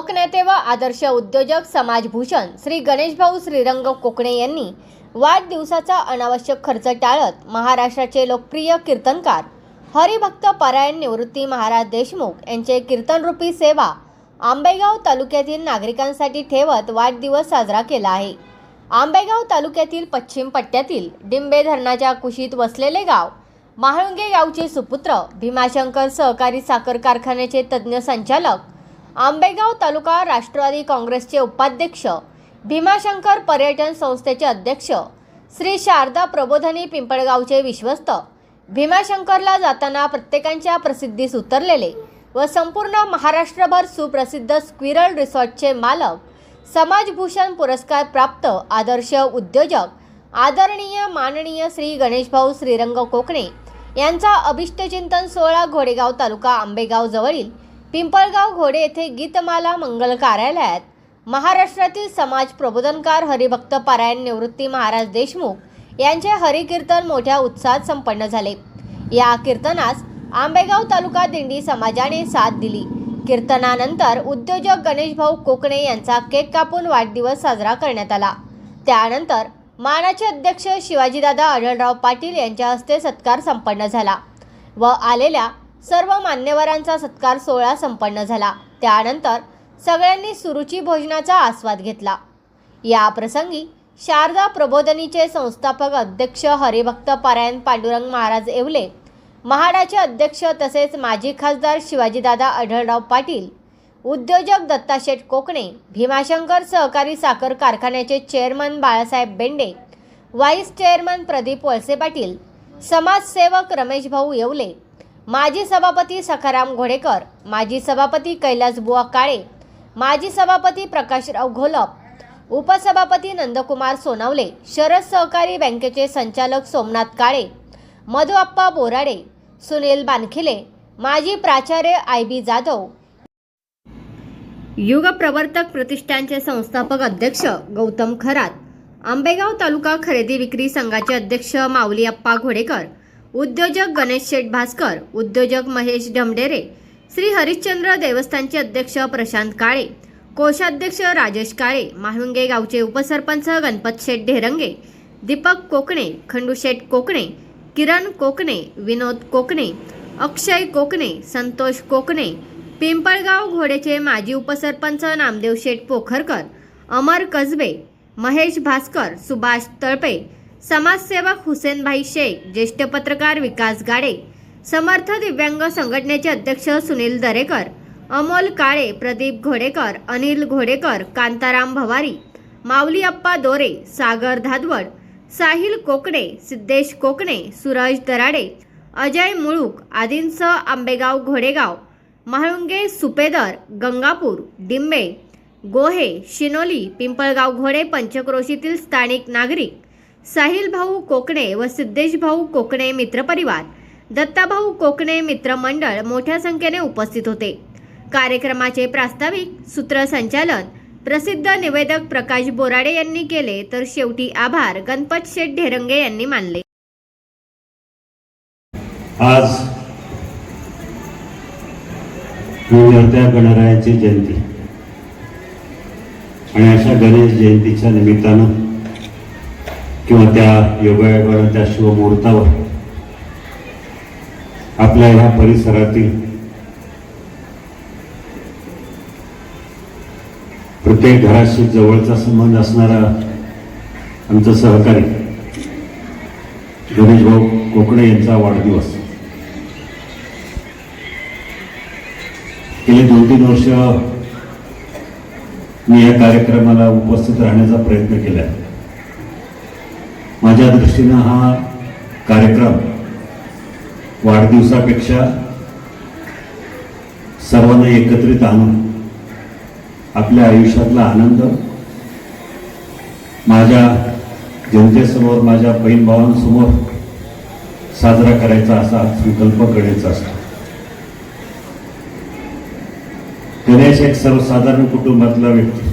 लोकनेते व आदर्श उद्योजक समाजभूषण श्री गणेशभाऊ श्रीरंग कोकणे यांनी वाढदिवसाचा अनावश्यक खर्च टाळत महाराष्ट्राचे लोकप्रिय कीर्तनकार हरिभक्त पारायण निवृत्ती महाराज देशमुख यांचे कीर्तनरूपी सेवा आंबेगाव तालुक्यातील नागरिकांसाठी ठेवत वाढदिवस साजरा केला आहे. आंबेगाव तालुक्यातील पश्चिम पट्ट्यातील डिंबे धरणाच्या कुशीत वसलेले गाव महाळुंगे गावचे सुपुत्र भीमाशंकर सहकारी साखर कारखान्याचे तज्ज्ञ संचालक आंबेगाव तालुका राष्ट्रवादी काँग्रेसचे उपाध्यक्ष भीमाशंकर पर्यटन संस्थेचे अध्यक्ष श्री शारदा प्रबोधनी पिंपळगावचे विश्वस्त भीमाशंकरला जाताना प्रत्येकांच्या प्रसिद्धीस उतरलेले व संपूर्ण महाराष्ट्रभर सुप्रसिद्ध स्क्विरल रिसॉर्टचे मालक समाजभूषण पुरस्कार प्राप्त आदर्श उद्योजक आदरणीय माननीय श्री गणेशभाऊ श्रीरंग कोकणे यांचा अभिष्टचिंतन सोहळा घोडेगाव तालुका आंबेगाव जवळील पिंपळगाव घोडे येथे गीतमाला मंगल कार्यालयात महाराष्ट्रातील समाज प्रबोधनकार हरिभक्त पारायण निवृत्ती महाराज देशमुख यांचे हरिकीर्तन मोठ्या उत्साहात संपन्न झाले. या कीर्तनास आंबेगाव तालुका दिंडी समाजाने साथ दिली. कीर्तनानंतर उद्योजक गणेशभाऊ कोकणे यांचा केक कापून वाढदिवस साजरा करण्यात आला. त्यानंतर मानाचे अध्यक्ष शिवाजीदादा आढळराव पाटील यांच्या हस्ते सत्कार संपन्न झाला व आलेल्या सर्व मान्यवरांचा सत्कार सोहळा संपन्न झाला. त्यानंतर सगळ्यांनी सुरुची भोजनाचा आस्वाद घेतला. या प्रसंगी शारदा प्रबोधनीचे संस्थापक अध्यक्ष हरिभक्त पारायण पांडुरंग महाराज येवले महाडाचे अध्यक्ष तसेच माजी खासदार शिवाजीदादा आढळराव पाटील उद्योजक दत्ताशेठ कोकणे भीमाशंकर सहकारी साखर कारखान्याचे chairman Balasaheb Bende vice chairman Pradeep Walse Patil समाजसेवक रमेश भाऊ येवले माजी सभापती सखाराम घोडेकर माजी सभापती कैलासबुवा काळे माजी सभापती प्रकाशराव घोलप उपसभापती नंदकुमार सोनावले शरद सहकारी बँकेचे संचालक सोमनाथ काळे मधुआप्पा बोराडे सुनील बानखिले माजी प्राचार्य आय बी जाधव. युग प्रवर्तक प्रतिष्ठानचे संस्थापक अध्यक्ष गौतम खरात आंबेगाव तालुका खरेदी विक्री संघाचे अध्यक्ष माऊली अप्पा घोडेकर उद्योजक गणेश शेठ भास्कर उद्योजक महेश ढमडेरे श्री हरिश्चंद्र देवस्थानचे अध्यक्ष प्रशांत काळे कोषाध्यक्ष राजेश काळे माहुंगे गावचे उपसरपंच गणपत शेठ ढेरंगे दीपक कोकणे खंडूशेठ कोकणे किरण कोकणे विनोद कोकणे अक्षय कोकणे संतोष कोकणे पिंपळगाव घोडेचे माजी उपसरपंच नामदेव शेठ पोखरकर अमर कसबे महेश भास्कर सुभाष तळपे समाजसेवक हुसेनभाई शेख ज्येष्ठ पत्रकार विकास गाडे समर्थ दिव्यांग संघटनेचे अध्यक्ष सुनील दरेकर अमोल काळे प्रदीप घोडेकर अनिल घोडेकर कांताराम भवारी माऊली अप्पा दोरे सागर धादवड साहिल कोकणे सिद्धेश कोकणे सुरज दराडे अजय मुळूक आदींसह आंबेगाव घोडेगाव म्हाळुंगे सुपेदर गंगापूर डिंबे गोहे शिनोली पिंपळगाव घोडे पंचक्रोशीतील स्थानिक नागरिक साहिल भाऊ कोकणे व सिद्धेश भाऊ कोकणे मित्रपरिवार दत्ताभाऊ कोकणे मित्रमंडळ मोठ्या संख्येने उपस्थित होते. कार्यक्रमाचे प्रास्ताविक सूत्रसंचालन प्रसिद्ध निवेदक प्रकाश बोराडे यांनी केले तर शेवटी आभार गणपत शेठ ढेरंगे यांनी मानले. आज गणरायाची जयंती. आणि अशा गणेश जयंतीच्या निमित्तानं किंवा त्या योगायोगानं त्या शिवमुहूर्तावर आपल्या ह्या परिसरातील प्रत्येक घराशी जवळचा संबंध असणारा आमचा सहकारी गणेश भाऊ कोकणे यांचा वाढदिवस. गेली दोन तीन वर्ष मी या कार्यक्रमाला उपस्थित राहण्याचा प्रयत्न केला माझ्या दृष्टीनं हा कार्यक्रम वाढदिवसापेक्षा सर्वांना एकत्रित आणून आपल्या आयुष्यातला आनंद माझ्या जनतेसमोर माझ्या बहीण भावांसमोर साजरा करायचा असा संकल्प गणेश असतो. गणेश एक सर्वसाधारण कुटुंबातला व्यक्ती.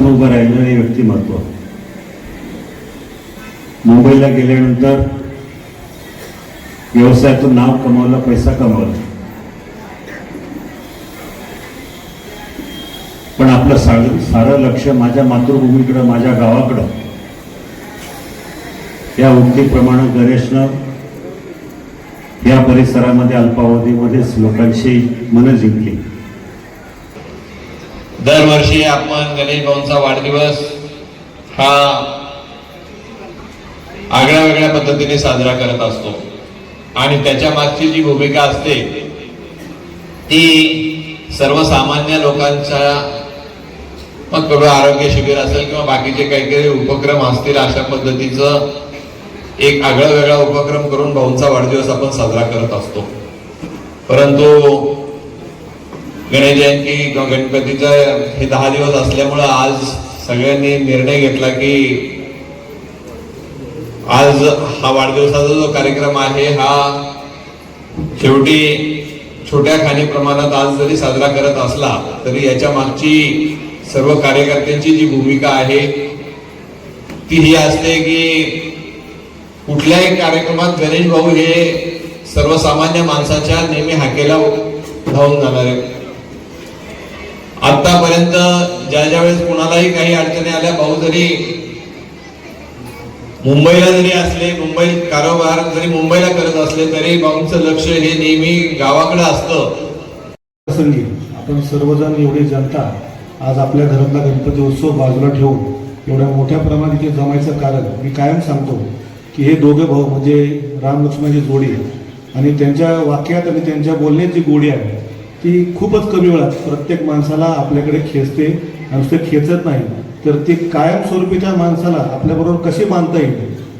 समोर उभं राहिलेलं हे व्यक्तिमत्व. मुंबईला गेल्यानंतर व्यवसायातून नाव कमावलं पैसा कमावला. पण आपलं सारं सारं लक्ष माझ्या मातृभूमीकडं माझ्या गावाकडं या उक्तीप्रमाणे गणेशनं या परिसरामध्ये अल्पावधीमध्येच लोकांशी मनं जिंकली दरवर्षी आपण गणेश भाऊंचा वाढदिवस हा आगळ्या वेगळ्या पद्धतीने साजरा करत असतो. आणि त्याच्या मागची जी भूमिका असते ती सर्वसामान्य लोकांच्या मग कुठं आरोग्य शिबिर असेल किंवा बाकीचे काही काही उपक्रम असतील अशा पद्धतीचं एक आगळा वेगळा उपक्रम करून भाऊंचा वाढदिवस आपण साजरा करत असतो. परंतु गणेश जयंती किंवा गणपतीचं हे दहा दिवस असल्यामुळं आज सगळ्यांनी निर्णय घेतला की आज हा वाढदिवसाचा जो कार्यक्रम आहे हा शेवटी छोट्या खाणी प्रमाणात आज जरी साजरा करत असला तरी याच्या मागची सर्व कार्यकर्त्यांची जी भूमिका आहे ती ही असते की कुठल्याही कार्यक्रमात गणेश भाऊ हे सर्वसामान्य माणसाच्या नेहमी हाकेला धावून जाणारे. आतापर्यंत ज्या ज्या वेळेस कुणालाही काही अडचणी आल्या भाऊ जरी मुंबईला जरी असले मुंबई कारोबार जरी मुंबईला करत असले तरी भाऊंचं लक्ष हे नेहमी गावाकडे असतं. प्रसंगी आपण सर्वजण एवढी जनता आज आपल्या घरातला गणपती उत्सव बाजूला ठेवून एवढ्या मोठ्या प्रमाणात इथे जमायचं कारण मी कायम सांगतो की हे दोघे भाऊ म्हणजे राम लक्ष्मणाची जोडी आणि त्यांच्या वाक्यात आणि त्यांच्या बोलण्यात जी गोडी आहे ती खूपच कमी वेळात प्रत्येक माणसाला आपल्याकडे खेचते आणि खेचत नाही. तर ती कायमस्वरूपी त्या माणसाला आपल्याबरोबर कशी बांधता येईल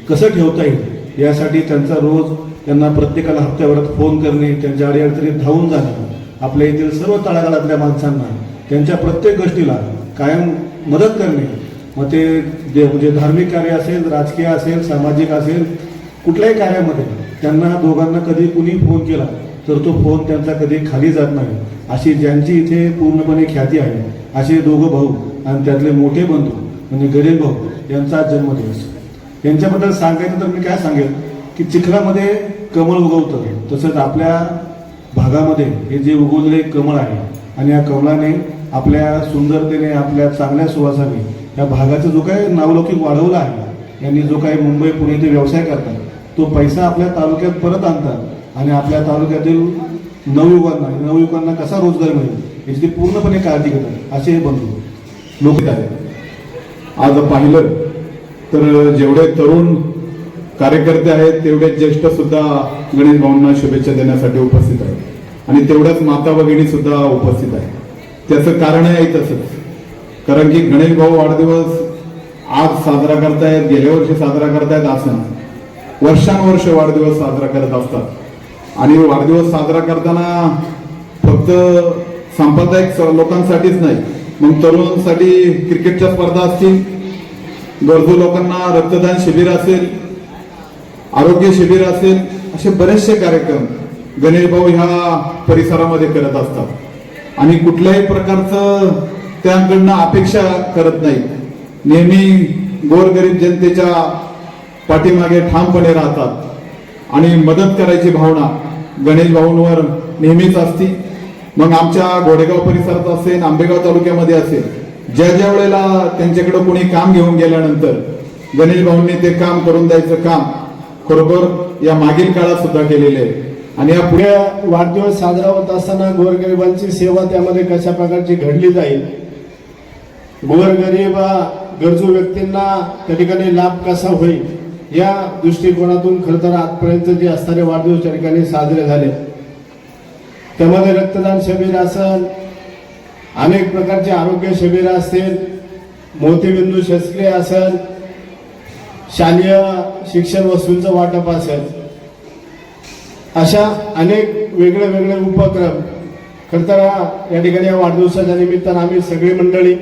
कसं ठेवता येईल यासाठी त्यांचा रोज त्यांना प्रत्येकाला हप्त्याभरात फोन करणे त्यांच्या अडीअडचणीत धावून जाणे आपल्या येथील सर्व तळागाळातल्या माणसांना त्यांच्या प्रत्येक गोष्टीला कायम मदत करणे. मग ते जे म्हणजे धार्मिक कार्य असेल राजकीय असेल सामाजिक असेल कुठल्याही कार्यामध्ये त्यांना दोघांना कधी कुणी फोन केला तर तो फोन त्यांचा कधी खाली जात नाही. अशी ज्यांची इथे पूर्णपणे ख्याती आहे असे दोघं भाऊ आणि त्यातले मोठे बंधू म्हणजे गरीब भाऊ यांचा जन्मदिवस. यांच्याबद्दल सांगायचं तर मी काय सांगेल की चिखलामध्ये कमळ उगवतं तसंच आपल्या भागामध्ये हे जे उगवलेले कमळ आहे आणि या कमळाने आपल्या सुंदरतेने आपल्या चांगल्या सुवासाने या भागाचा जो काही नावलौकिक वाढवला आहे यांनी जो काही मुंबई पुणे ते व्यवसाय करतात तो पैसा आपल्या तालुक्यात परत आणतात आणि आपल्या तालुक्यातील नवयुवकांना नवयुवकांना कसा रोजगार मिळेल याची ते पूर्णपणे काळजी घेतात. असे हे बंधू लोक आहेत. आज पाहिलं तर जेवढे तरुण कार्यकर्ते आहेत तेवढे ज्येष्ठ सुद्धा गणेश भाऊंना शुभेच्छा देण्यासाठी उपस्थित आहेत. आणि तेवढ्याच माता भगिनी सुद्धा उपस्थित आहेत. त्याचं कारण आहे तसंच. कारण की गणेश भाऊ वाढदिवस आज साजरा करतायत गेल्या वर्षी साजरा करतायत असं वर्षानुवर्ष वाढदिवस साजरा करत असतात. आणि वाढदिवस साजरा करताना फक्त सांप्रदायिक लोकांसाठीच नाही मग तरुणांसाठी क्रिकेटच्या स्पर्धा असतील गरजू लोकांना रक्तदान शिबिर असेल आरोग्य शिबिर असेल असे बरेचसे कार्यक्रम गणेश भाऊ ह्या परिसरामध्ये करत असतात. आणि कुठल्याही प्रकारचं त्यांकडनं अपेक्षा करत नाही. नेहमी गोरगरीब जनतेच्या पाठीमागे ठामपणे राहतात. आणि मदत करायची भावना गणेश भाऊंवर नेहमीच असती. मग आमच्या घोडेगाव परिसरात असेल आंबेगाव तालुक्यामध्ये असेल ज्या ज्या वेळेला त्यांच्याकडे कोणी काम घेऊन गेल्यानंतर गणेश भाऊंनी ते काम करून द्यायचं काम खरोखर या मागील काळात सुद्धा केलेले आहे. आणि या पुढे वाढदिवस साजरा होत असताना गोरगरिबांची सेवा त्यामध्ये कशा प्रकारची घडली जाईल? गोरगरीब गरजू व्यक्तींना त्या ठिकाणी लाभ कसा होईल? या दृष्टिकोनातून खरं तर आजपर्यंत जे असणारे वाढदिवस त्या ठिकाणी साजरे झाले. त्यामध्ये रक्तदान शिबिर असेल अनेक प्रकारचे आरोग्य शिबिर असतील मोतीबिंदू शस्त्रे असेल शालेय शिक्षण वस्तूंचं वाटप असेल. अशा अनेक वेगळे वेगळे उपक्रम खरं तर या ठिकाणी या वाढदिवसाच्या निमित्तानं आम्ही सगळी मंडळी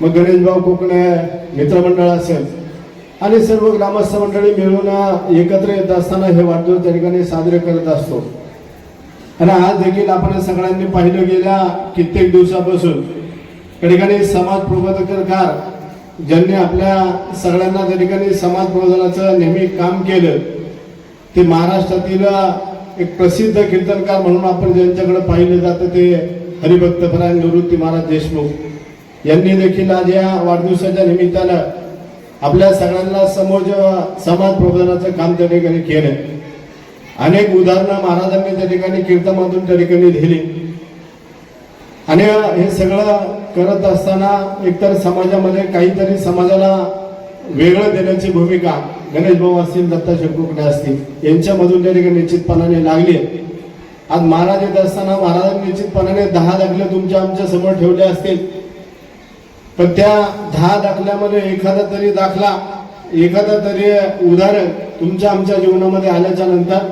मग गणेशभाऊ कोकणे मित्रमंडळ असेल आणि सर्व ग्रामस्थ मंडळी मिळून एकत्र येत असताना हे वाढदिवस त्या ठिकाणी साजरे करत असतो. आणि आज देखील आपण सगळ्यांनी पाहिलं गेल्या कित्येक दिवसापासून त्या ठिकाणी समाज प्रबोधककार ज्यांनी आपल्या सगळ्यांना त्या ठिकाणी समाज प्रबोधनाचं नेहमी काम केलं ते महाराष्ट्रातील एक प्रसिद्ध कीर्तनकार म्हणून आपण ज्यांच्याकडे पाहिलं जातं ते हरिभक्तपरायण निवृत्ती महाराज देशमुख. यांनी देखील आज या वाढदिवसाच्या निमित्तानं आपल्या सगळ्यांना समोर समाज प्रबोधनाचं काम त्या ठिकाणी केलं अनेक उदाहरणं महाराजांनी त्या ठिकाणी कीर्तनातून त्या ठिकाणी दिली आणि हे सगळं करत असताना एकतर समाजामध्ये काहीतरी समाजाला वेगळं देण्याची भूमिका गणेश भाऊ असतील दत्ता शेकुकडे असतील यांच्यामधून त्या ठिकाणी निश्चितपणाने लागली आज महाराज येत असताना महाराजांनी निश्चितपणाने दहा दाखले तुमच्या आमच्यासमोर ठेवले असतील. पण त्या दहा दाखल्यामध्ये एखादा तरी दाखला एखादा तरी उदाहरण तुमच्या आमच्या जीवनामध्ये आल्याच्यानंतर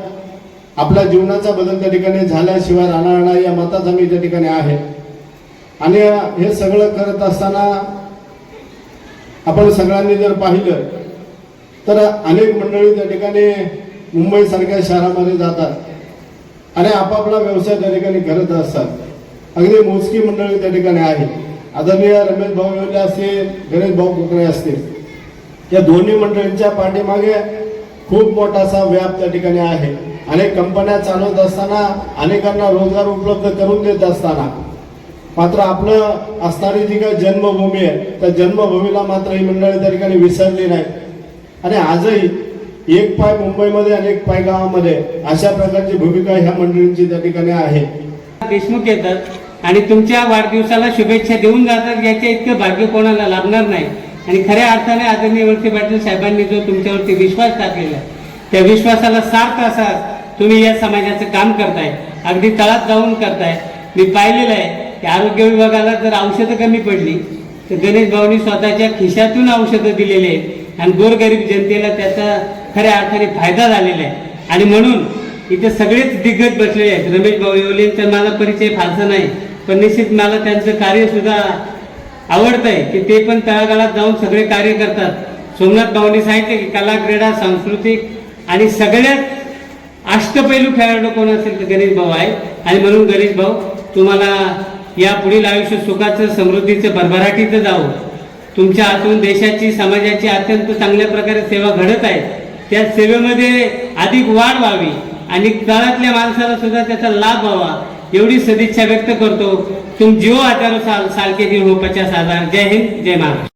आपल्या जीवनाचा बदल त्या ठिकाणी झाल्याशिवाय राहणार या मताचा मी त्या ठिकाणी आहे. आणि हे सगळं करत असताना आपण सगळ्यांनी जर पाहिलं तर अनेक मंडळी त्या ठिकाणी मुंबईसारख्या शहरामध्ये जातात आणि आपापला व्यवसाय त्या ठिकाणी करत असतात. अगदी मोजकी मंडळी त्या ठिकाणी आहे आदरणीय रमेश भाऊ येवले असतील गणेश भाऊ कोकणे असतील. या दोन्ही मंडळींच्या पाठीमागे खूप मोठा असा व्याप त्या ठिकाणी आहे. अनेक कंपन्या चालवत असताना अनेकांना रोजगार उपलब्ध करून देत असताना. मात्र आपलं असणारी जी काही जन्मभूमी आहे त्या जन्मभूमीला मात्र ही मंडळी त्या ठिकाणी विसरली नाही. आणि आजही एक पाय मुंबईमध्ये आणि एक पाय गावामध्ये अशा प्रकारची भूमिका ह्या मंडळींची त्या ठिकाणी आहे. देशमुख येतात. आणि तुमच्या वाढदिवसाला शुभेच्छा देऊन जातात याचे इतकं भाग्य कोणाला लाभणार नाही. आणि खऱ्या अर्थाने आदरणीय वळसे पाटील साहेबांनी जो तुमच्यावरती विश्वास टाकलेला आहे त्या विश्वासाला सार्थ असा तुम्ही या समाजाचं काम करताय अगदी तळात जाऊन करताय. मी पाहिलेलं आहे की आरोग्य विभागाला जर औषधं कमी पडली तर गणेश भाऊनी स्वतःच्या खिशातून औषधं दिलेले आहेत आणि गोरगरीब जनतेला त्याचा खऱ्या अर्थाने फायदा झालेला आहे. आणि म्हणून इथे सगळेच दिग्गज बसलेले आहेत. रमेश भाऊ येवलेंचा माझा परिचय फारसा नाही. पण निश्चित मला त्यांचं कार्यसुद्धा आवडतं आवडत आहे की ते पण तळागाळात जाऊन सगळे कार्य करतात. सोमनाथ भाऊनी सांगितले की कला क्रीडा सांस्कृतिक आणि सगळ्यात अष्टपैलू खेळाडू कोण असेल तर गणेश भाऊ आहे. आणि म्हणून गणेश भाऊ तुम्हाला या पुढील आयुष्य सुखाचं समृद्धीचं भरभराटीचं जावं. तुमच्या हातून देशाची समाजाची अत्यंत चांगल्या प्रकारे सेवा घडत आहे. त्या सेवेमध्ये अधिक वाढ व्हावी आणि तळातल्या माणसाला सुद्धा त्याचा लाभ व्हावा. एवढी सदिच्छा व्यक्त करतो. तुम जिओ हजारो साल साल के दिन हो पचास हजार. जय हिंद जय महाराष्ट्र.